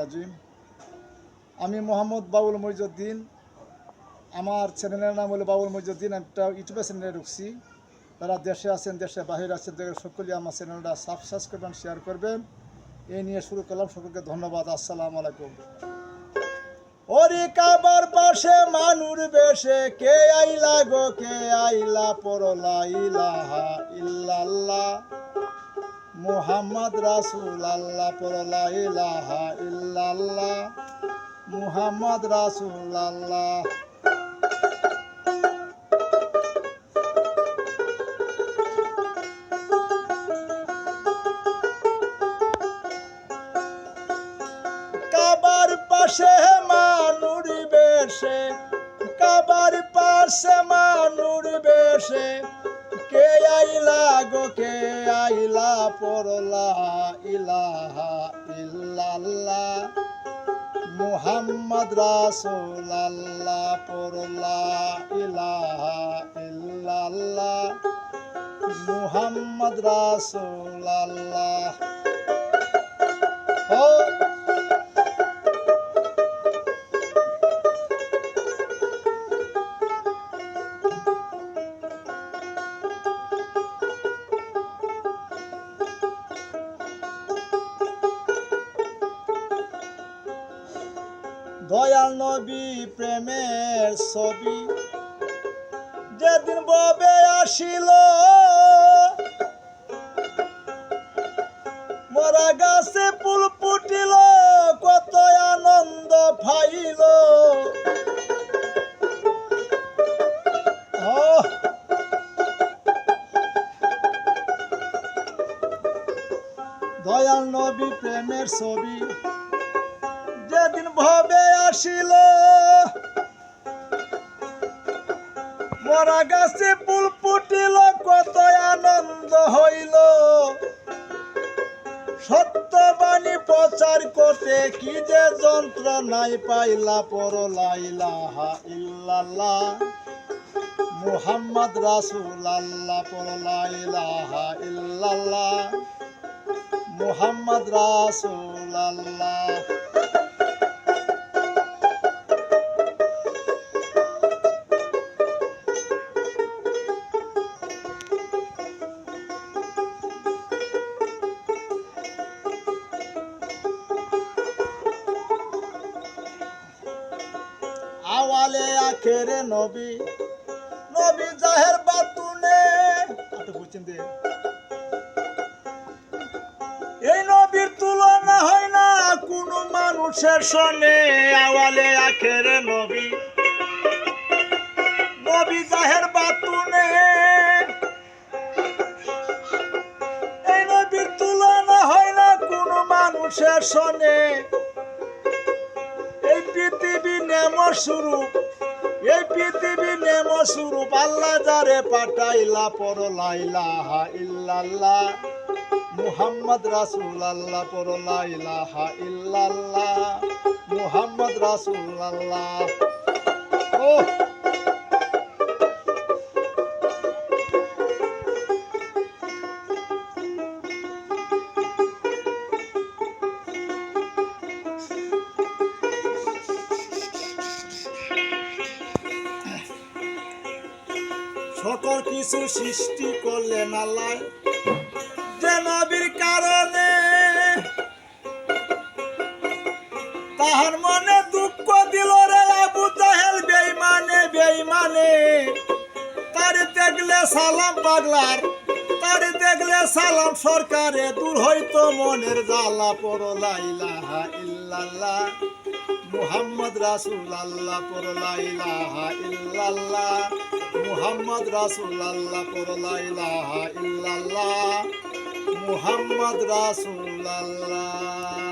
রাজিম। আমি মোহাম্মদ বাবুল মইজুদ্দিন আমার চ্যানেলের নাম হলো মইজুদ্দিন আমি একটা ইউটিউবে চ্যানেলে ঢুকছি। যারা দেশে আছেন, দেশে বাহিরে আছেন, তাদের আমার চ্যানেলটা সাবস্ক্রাইব করবেন শেয়ার করবেন। এই নিয়ে শুরু করলাম। সকলকে ধন্যবাদ। আসসালামু আলাইকুম। ওরে কাবার পাশে মানুর বেশে কে আইলা গো, কে আইলা পরলা ইলাহা ইল্লাল্লাহ। মুহাম্মদ রাসূল আল্লাহ পরলা ইলাহা ইল্লাল্লাহ। মুহাম্মদ রাসূল আল্লাহ পাশে মানুর বেশে কে আইলা গো, কে আইলা পরলা, ইলাহা ইল্লাল্লাহ। মুহাম্মদ রাসূল আল্লাহ পরলা, ইলাহা ইল্লাল্লাহ। মুহাম্মদ রাসূল আল্লাহ ও দয়াল নবী প্রেমের ছবি। যেদিন ববে আসিল, মরা গাছে ফুল ফুটিল, কত আনন্দ ফাইল দয়াল নবী প্রেমের ছবি। যেদিন ভবে আসিল। মরা গাছে ফুল ফুটিল, কত আনন্দ হইল। সত্যবাণী প্রচার করতে কি যে যন্ত্রণাই পাইলা পরলাইলাহা ইল্লাল্লাহ। মুহাম্মদ রাসূল আল্লাহ পরলাইলাহা ইল্লাল্লাহ। মুহাম্মদ রাসূল আওয়ালে আখেরে নবী। নবী জাহের বাতুনে। আটো বুঝছেন এই নবীর তুলনা হয় না কোনো মানুষের সনে আওয়ালে আখেরে নবী। নবী জাহের বাতুনে। এই নবীর তুলনা হয় না কোনো মানুষের সনে এই পৃথিবী নেম স্বরূপ এই পৃথিবী নেম স্বরূপ আল্লাহ যারে পাঠাইলা পর লাইলাহা ইল্লাল্লাহ। মুহাম্মদ রাসূল পর লাইলাহা ইল্লাল্লাহ। মুহাম্মদ রাসূল ও সকল কিছু সৃষ্টি করলেন আল্লাহ যে নবীর কারণে তাহার মনে দুঃখ দিল রে আবু জাহেল বেইমানে বেইমানে তার দেখলে সালাম পাগলার তার দেখলে সালাম সরকারে, দূর হইতো মনের জ্বালা পর ইলাহা ইল্লাল্লাহ। মুহাম্মদ রাসুলাল্লাহ আল্লাহ ইলাহা ইল্লাল্লাহ। মুহাম্মদ রাসুলাল্লাহ পর লাইলাহা ইল্লাল্লাহ। মুহাম্মদ রাসূল আল্লাহ